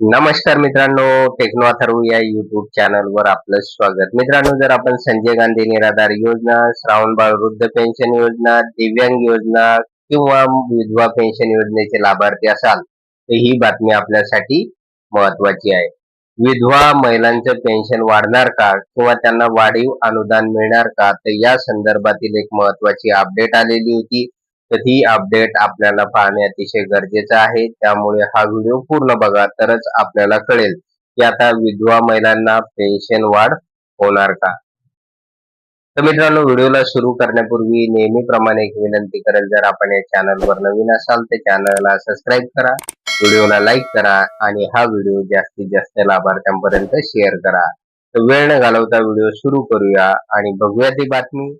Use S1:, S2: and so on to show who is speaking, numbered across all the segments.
S1: नमस्कार मित्रांनो टेक्नो अथर्व या युट्यूब चॅनल वर आपलं स्वागत. मित्रांनो जर आपण संजय गांधी निराधार योजना श्रावण बाळ वृद्ध पेन्शन योजना दिव्यांग योजना किंवा विधवा पेन्शन योजनेचे लाभार्थी असाल तर ही बातमी आपल्यासाठी महत्वाची आहे. विधवा महिलांचं पेन्शन वाढणार का किंवा त्यांना वाढीव अनुदान मिळणार का तर या संदर्भातील एक महत्वाची अपडेट आलेली होती. तर ही अपडेट आपल्याला पाहणे अतिशय गरजेचं आहे. त्यामुळे हा व्हिडिओ पूर्ण बघा तरच आपल्याला कळेल की आता विधवा महिलांना पेन्शन वाढ होणार का? तर मित्रांनो व्हिडिओला सुरू करण्यापूर्वी नेहमीप्रमाणे एक विनंती करेल जर आपण या चॅनलवर नवीन असाल तर चॅनलला सबस्क्राईब करा व्हिडिओला लाईक करा आणि हा व्हिडिओ जास्तीत जास्त लाभार्थ्यांपर्यंत शेअर करा. तर वेळ न घालवता व्हिडिओ सुरू करूया आणि बघूया ती बातमी.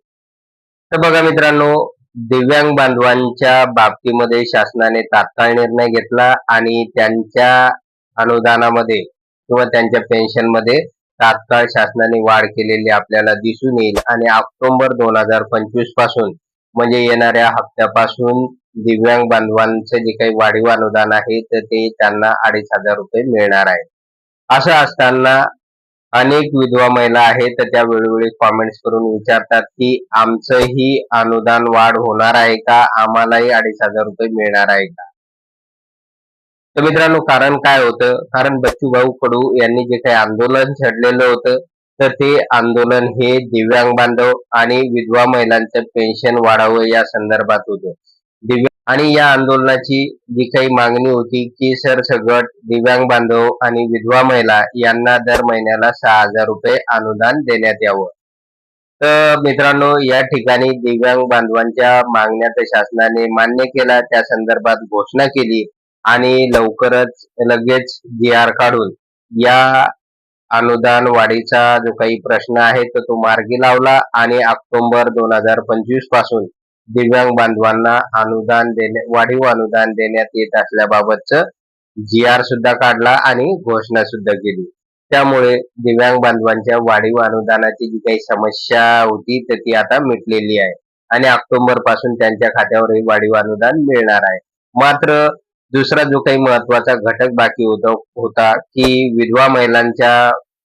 S1: तर बघा मित्रांनो दिव्यांग बांधवांच्या बाबतीमध्ये शासनाने तात्काळ निर्णय घेतला आणि त्यांच्या अनुदानामध्ये किंवा त्यांच्या पेन्शनमध्ये तात्काळ शासनाने वाढ केलेली आपल्याला दिसून येईल. आणि ऑक्टोबर दोन हजार पंचवीसपासून म्हणजे येणाऱ्या हप्त्यापासून दिव्यांग बांधवांचे जे काही वाढीव अनुदान आहे तर ते त्यांना अडीच हजार रुपये मिळणार आहे. असं असताना अनेक विधवा महिला आहेत तर त्या वेळोवेळी कॉमेंट्स करून विचारतात की आमचंही अनुदान वाढ होणार आहे का? आम्हालाही अडीच हजार रुपये मिळणार आहे का? तर मित्रांनो कारण काय होतं? कारण बच्चू भाऊ कडू यांनी जे काही आंदोलन छेडलेलं होतं तर ते आंदोलन हे दिव्यांग बांधव आणि विधवा महिलांचं पेन्शन वाढावं या संदर्भात होतं. आणि या आंदोलनाची जी काही मागणी होती की सरसगट दिव्यांग बांधव आणि विधवा महिला यांना दर महिन्याला सहा हजार रुपये अनुदान देण्यात यावं. तर मित्रांनो या ठिकाणी दिव्यांग बांधवांच्या मागण्या तर शासनाने मान्य केला त्या संदर्भात घोषणा केली आणि लवकरच लगेच जी आर काढून या अनुदान वाढीचा जो काही प्रश्न आहे तो तो मार्गी लावला आणि ऑक्टोबर दोन हजार पंचवीसपासून दिव्यांग बांधवांना अनुदान देणे वाढीव अनुदान देण्यात येत असल्याबाबतच जी आर सुद्धा काढला आणि घोषणा सुद्धा केली. त्यामुळे दिव्यांग बांधवांच्या वाढीव अनुदानाची जी काही समस्या होती तर ती आता मिटलेली आहे. आणि ऑक्टोबरपासून त्यांच्या खात्यावरही वाढीव अनुदान मिळणार आहे. मात्र दुसरा जो काही महत्त्वाचा घटक बाकी होता होता की विधवा महिलांच्या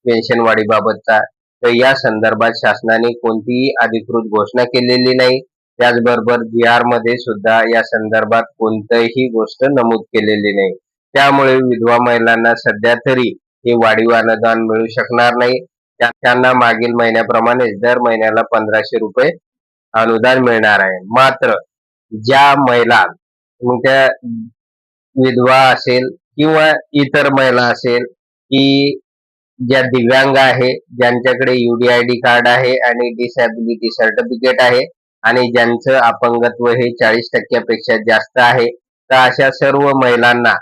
S1: पेन्शन वाढीबाबतचा. तर या संदर्भात शासनाने कोणतीही अधिकृत घोषणा केलेली नाही. त्याचबरोबर बिहारमध्ये सुद्धा या संदर्भात कोणतीही गोष्ट नमूद केलेली नाही. त्यामुळे विधवा महिलांना सध्या तरी हे वाढीव अनुदान मिळू शकणार नाही. त्यांना मागील महिन्याप्रमाणेच दर महिन्याला पंधराशे रुपये अनुदान मिळणार आहे. मात्र ज्या महिला त्या विधवा असेल किंवा इतर महिला असेल की ज्या दिव्यांग आहे ज्यांच्याकडे युडीआयडी कार्ड आहे आणि डिसॅबिलिटी सर्टिफिकेट आहे आणि ज्यांचं अपंगत्व हे चाळीस टक्क्यापेक्षा जास्त आहे तर अशा सर्व महिलांना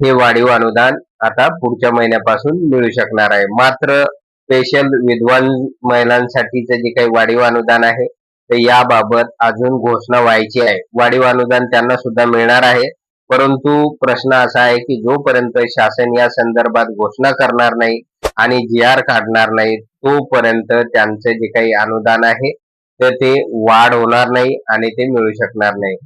S1: हे वाढीव अनुदान आता पुढच्या महिन्यापासून मिळू शकणार आहे. मात्र स्पेशल विद्वान महिलांसाठीच जे काही वाढीव अनुदान आहे तर याबाबत अजून घोषणा व्हायची आहे. वाढीव अनुदान त्यांना सुद्धा मिळणार आहे. परंतु प्रश्न असा आहे की जोपर्यंत शासन या संदर्भात घोषणा करणार नाही आणि जी आर काढणार नाही तोपर्यंत त्यांचं जे काही अनुदान आहे तर ते वाढ होणार नाही आणि ते मिळू शकणार नाही.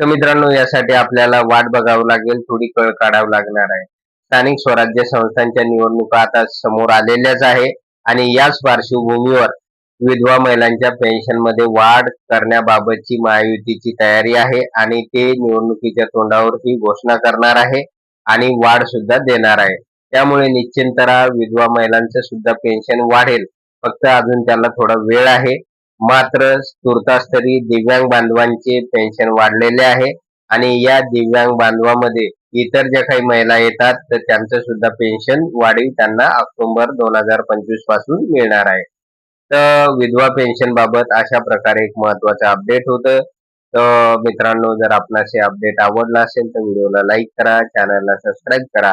S1: तर मित्रांनो यासाठी आपल्याला वाट बघावं लागेल थोडी कळ काढावं लागणार आहे. स्थानिक स्वराज्य संस्थांच्या निवडणुका आता समोर आलेल्याच आहे आणि याच पार्श्वभूमीवर विधवा महिलांच्या पेन्शनमध्ये वाढ करण्याबाबतची महायुतीची तयारी आहे आणि ते निवडणुकीच्या तोंडावर ही घोषणा करणार आहे आणि वाढ सुद्धा देणार आहे. त्यामुळे निश्चिंतरा विधवा महिलांचं सुद्धा पेन्शन वाढेल. फक्त अजून त्याला थोडा वेळ आहे. मात्र तुर्तास तरी दिव्यांग बांधवांचे पेन्शन वाढलेले आहे. आणि या दिव्यांग बांधवामध्ये इतर ज्या काही महिला येतात तर त्यांचं सुद्धा पेन्शन वाढीव त्यांना ऑक्टोबर दोन हजार पंचवीसपासून मिळणार आहे. तर विधवा पेन्शन बाबत अशा प्रकारे एक महत्वाचं अपडेट होतं. तर मित्रांनो जर आपणास हे अपडेट आवडला असेल तर व्हिडिओला लाईक करा. चॅनलला सबस्क्राईब करा.